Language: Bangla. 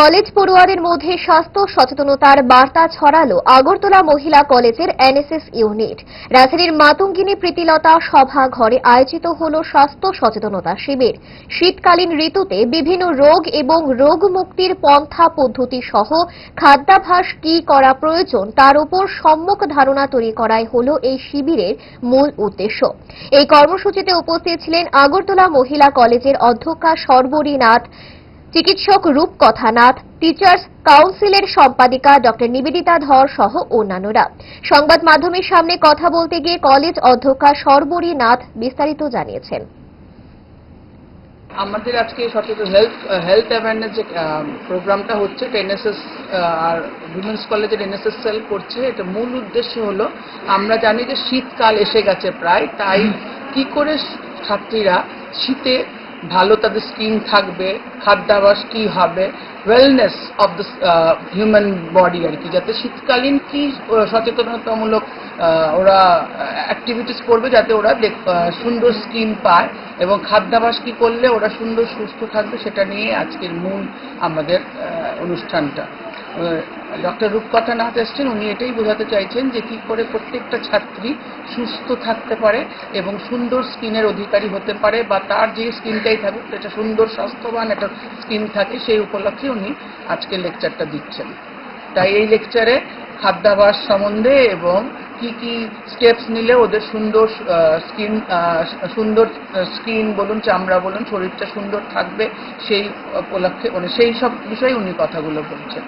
কলেজ পড়ুয়াদের মধ্যে স্বাস্থ্য সচেতনতার বার্তা ছড়ালো আগরতলা মহিলা কলেজের এনএসএস ইউনিট। রাজধানীর মাতঙ্গিনী প্রীতিলতা সভা ঘরে আয়োজিত হল স্বাস্থ্য সচেতনতা শিবির। শীতকালীন ঋতুতে বিভিন্ন রোগ এবং রোগ মুক্তির পন্থা পদ্ধতি সহ খাদ্যাভাস কি করা প্রয়োজন, তার উপর সম্যক ধারণা তৈরি করাই হল এই শিবিরের মূল উদ্দেশ্য। এই কর্মসূচিতে উপস্থিত ছিলেন আগরতলা মহিলা কলেজের অধ্যক্ষা সর্বরী নাথ চিকিৎসক রূপকথা নাথ টিচার্স কাউন্সিলের সম্পাদিকা ডক্টর নিবেদিতা ধর সহ অন্যান্যরা। সংবাদ মাধ্যমের সামনে কথা বলতে গিয়ে কলেজ অধ্যক্ষা সর্বরী নাথ বিস্তারিত জানিয়েছেন। আমাদের আজকে সচেতন হেলথ হেলথ অ্যাওয়ারনেস যে প্রোগ্রামটা হচ্ছে এনএসএস আর উইমেন্স কলেজের এনএসএস সেল করছে। এটা মূল উদ্দেশ্য হলো আমরা জানি যে শীতকাল এসে গেছে প্রায়। তাই কি করে ছাত্রীরা শীতে ভালো তাদের স্কিন থাকবে, খাদ্যাভাস কি হবে wellness of the human body আর কি, যাতে শীতকালীন কি সচেতনতামূলক ওরা অ্যাক্টিভিটিস করবে যাতে ওরা সুন্দর স্কিন পায় এবং খাদ্যাভাস কি করলে ওরা সুন্দর, সুস্থ থাকবে সেটা নিয়ে আজকের মূল আমাদের অনুষ্ঠানটা। ডক্টর রূপকথা নাথ এসছেন, উনি এটাই বোঝাতে চাইছেন যে কি করে প্রত্যেকটা ছাত্রী সুস্থ থাকতে পারে এবং সুন্দর স্কিনের অধিকারী হতে পারে বা তার যে স্কিনটাই থাকুক সেটা সুন্দর, স্বাস্থ্যবান একটা স্কিন থাকে, সেই উপলক্ষে উনি আজকে লেকচারটা দিচ্ছেন। তাই এই লেকচারে খাদ্যাভ্যাস সম্বন্ধে এবং কি কি স্টেপস নিলে ওদের সুন্দর স্কিন সুন্দর স্কিন বলুন, চামড়া বলুন, শরীরটা সুন্দর থাকবে, সেই উপলক্ষে মানে সেই সব বিষয়ে উনি কথাগুলো বলছেন।